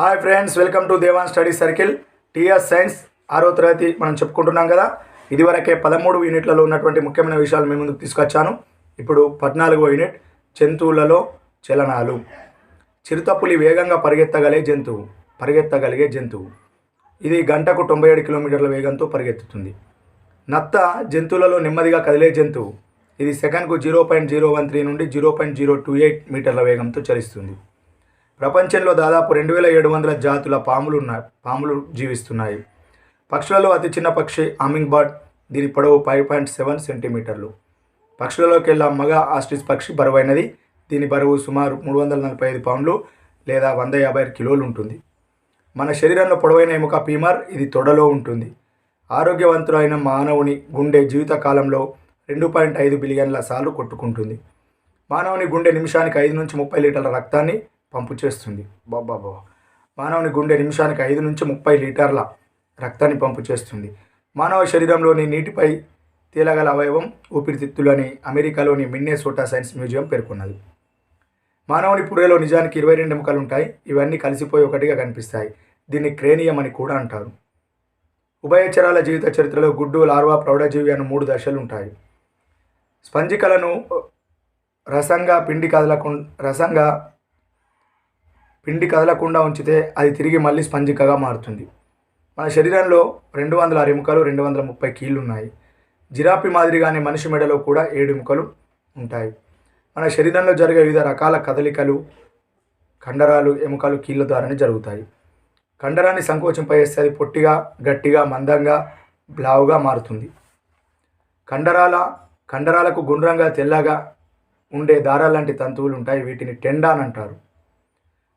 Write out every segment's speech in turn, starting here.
Hi friends welcome to Devan study circle. TS science ఆరో తరగతి మనం చెప్పుకుంటున్నాం కదా. ఇదివరకే పదమూడు యూనిట్లలో ఉన్నటువంటి ముఖ్యమైన విషయాలు మీ ముందుకు తీసుకొచ్చాను. ఇప్పుడు పద్నాలుగో యూనిట్ జంతువులలో చలనాలు. చిరుతపులి వేగంగా పరిగెత్తగలే జంతువు పరిగెత్తగలిగే జంతువు. ఇది గంటకు తొంభై ఏడు కిలోమీటర్ల వేగంతో పరిగెత్తుతుంది. నత్త జంతువులలో నెమ్మదిగా కదిలే జంతువు. ఇది సెకండ్కు zero point zero one three నుండి zero point zero two eight మీటర్ల వేగంతో చలిస్తుంది. ప్రపంచంలో దాదాపు రెండు వేల ఏడు వందల జాతుల పాములు ఉన్నాయి పాములు జీవిస్తున్నాయి. పక్షులలో అతి చిన్న పక్షి ఆమింగ్ బర్డ్ దీని పొడవు ఫైవ్ పాయింట్ సెవెన్ సెంటీమీటర్లు. పక్షులలోకెల్లా మగ ఆస్ట్రిచ్ పక్షి బరువైనది. దీని బరువు సుమారు మూడు వందల నలభై ఐదు పౌండ్లు లేదా వంద యాభై కిలోలు ఉంటుంది. మన శరీరంలో పొడవైన ఎముక పీమర్ ఇది తొడలో ఉంటుంది. ఆరోగ్యవంతులైన మానవుని గుండె జీవితకాలంలో రెండు పాయింట్ ఐదు బిలియన్ల సార్లు కొట్టుకుంటుంది. మానవుని గుండె నిమిషానికి ఐదు నుంచి ముప్పై లీటర్ల రక్తాన్ని పంపు చేస్తుంది బాబా మానవుని గుండె నిమిషానికి ఐదు నుంచి ముప్పై లీటర్ల రక్తాన్ని పంపు చేస్తుంది మానవ శరీరంలోని నీటిపై తేలగల అవయవం ఊపిరితిత్తులని అమెరికాలోని మిన్నేసోటా సైన్స్ మ్యూజియం పేర్కొన్నది. మానవుని పుర్రెలో నిజానికి ఇరవై రెండు ఎముకలు ఉంటాయి ఇవన్నీ కలిసిపోయి ఒకటిగా కనిపిస్తాయి. దీన్ని క్రేనియం అని కూడా అంటారు. ఉభయచరాల జీవిత చరిత్రలో గుడ్డు లార్వా ప్రౌఢజీవి అను మూడు దశలు ఉంటాయి స్పంజికలను రసంగా పిండి కదలకుండా రసంగా పిండి కదలకుండా ఉంచితే అది తిరిగి మళ్ళీ స్పంజికగా మారుతుంది. మన శరీరంలో రెండు వందల ఆరు ఎముకలు రెండు వందల ముప్పై కీళ్ళు ఉన్నాయి జిరాపి మాదిరిగానే మనిషి మెడలో కూడా ఏడు ఎముకలు ఉంటాయి. మన శరీరంలో జరిగే వివిధ రకాల కదలికలు కండరాలు ఎముకలు కీళ్ళ ద్వారానే జరుగుతాయి. కండరాన్ని సంకోచింపజేస్తే అది పొట్టిగా గట్టిగా మందంగా బ్లావుగా మారుతుంది. కండరాల కండరాలకు గుండ్రంగా తెల్లగా ఉండే దారాలు లాంటి తంతువులు ఉంటాయి. వీటిని టెండాన్ అంటారు.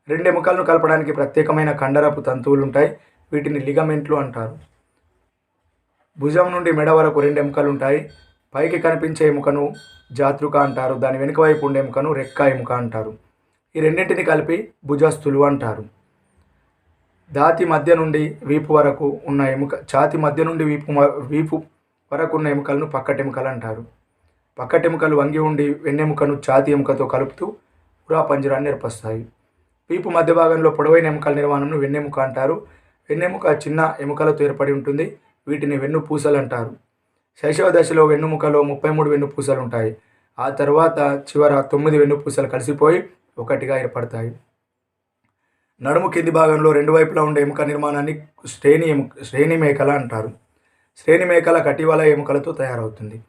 రెండు ఎముకలను కలపడానికి ప్రత్యేకమైన కండరపు తంతువులు ఉంటాయి వీటిని లిగమెంట్లు అంటారు. భుజం నుండి మెడ వరకు రెండు ఎముకలు ఉంటాయి పైకి కనిపించే ఎముకను జాతృక అంటారు. దాని వెనుక వైపు ఉండే ఎముకను రెక్క ఎముక అంటారు. ఈ రెండింటిని కలిపి భుజస్థులు అంటారు. దాతి మధ్య నుండి వీపు వరకు ఉన్న ఎముక ఛాతి మధ్య నుండి వీపు వీపు వరకు ఉన్న ఎముకలను పక్కటెముకలు అంటారు. పక్కటెముకలు వంగి ఉండి వెన్నెముకను ఛాతి ఎముకతో కలుపుతూ ఉరా పంజరాన్ని ఏర్పరుస్తాయి. వీపు మధ్య భాగంలో పొడవైన ఎముకల నిర్మాణంను వెన్నెముక అంటారు. వెన్నెముక చిన్న ఎముకలతో ఏర్పడి ఉంటుంది. వీటిని వెన్ను పూసలు అంటారు. శైశవ దశలో వెన్నుముకలో ముప్పై మూడు వెన్నుపూసలు ఉంటాయి. ఆ తర్వాత చివర తొమ్మిది వెన్నుపూసలు కలిసిపోయి ఒకటిగా ఏర్పడతాయి. నడుము కింది భాగంలో రెండు వైపులా ఉండే ఎముక నిర్మాణాన్ని శ్రేణి ఎముక శ్రేణి మేకల అంటారు. శ్రేణి మేకల కటివల ఎముకలతో తయారవుతుంది.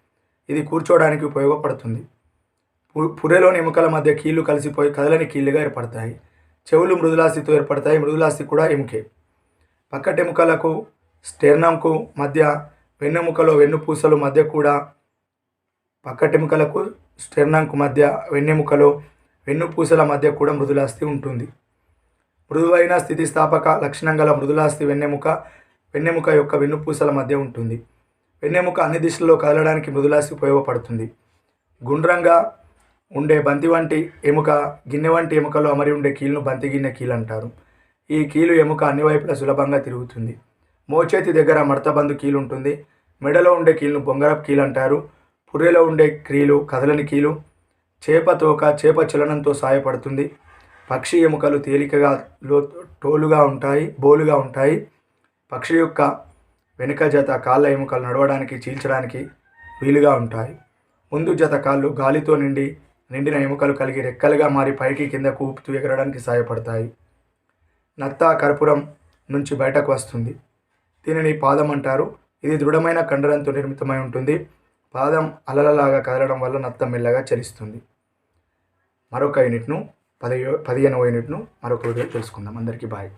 ఇది కూర్చోవడానికి ఉపయోగపడుతుంది. పు- పురేలోని ఎముకల మధ్య కీళ్ళు కలిసిపోయి కదలని కీళ్ళుగా ఏర్పడతాయి. చెవులు మృదులాస్థితో ఏర్పడతాయి. మృదులాస్థి కూడా ఎముకే పక్కటెముకలకు స్టెర్నంకు మధ్య వెన్నెముకలో వెన్నుపూసలు మధ్య కూడా పక్కటెముకలకు స్టెర్నంకు మధ్య వెన్నెముకలో వెన్నుపూసల మధ్య కూడా మృదులాస్థి ఉంటుంది. మృదువైన స్థితిస్థాపక లక్షణం గల మృదులాస్థి వెన్నెముక వెన్నెముక యొక్క వెన్నుపూసల మధ్య ఉంటుంది. వెన్నెముక అన్ని దిశల్లో కదలడానికి మృదులాస్థి ఉపయోగపడుతుంది. గుండ్రంగా ఉండే బంతి వంటి ఎముక గిన్నె వంటి ఎముకలో అమరి ఉండే కీలును బంతి గిన్నె కీలు అంటారు. ఈ కీలు ఎముక అన్ని వైపులా సులభంగా తిరుగుతుంది. మోచేతి దగ్గర మడతబందు కీలు ఉంటుంది. మెడలో ఉండే కీలును బొంగరపు కీలు అంటారు. పుర్రెలో ఉండే క్రీలు కదలని కీలు. చేప తోక చేప చలనంతో సాయపడుతుంది. పక్షి ఎముకలు తేలికగా లో టోలుగా ఉంటాయి బోలుగా ఉంటాయి. పక్షి యొక్క వెనుక జత కాళ్ళ ఎముకలు నడవడానికి చీల్చడానికి వీలుగా ఉంటాయి. ముందు జత కాళ్ళు గాలితో నిండి నిండిన ఎముకలు కలిగి రెక్కలుగా మారి పైకి కిందకు ఊపుతూ ఎగరడానికి సహాయపడతాయి నత్త కర్పూరం నుంచి బయటకు వస్తుంది. దీనిని పాదం అంటారు. ఇది దృఢమైన కండరంతో నిర్మితమై ఉంటుంది. పాదం అలలలాగా కదలడం వల్ల నత్త మెల్లగా చలిస్తుంది మరొక యూనిట్ను పదిహేను పదిహేనవ యూనిట్ను మరొక వీడియో తెలుసుకుందాం. అందరికీ బాయ్.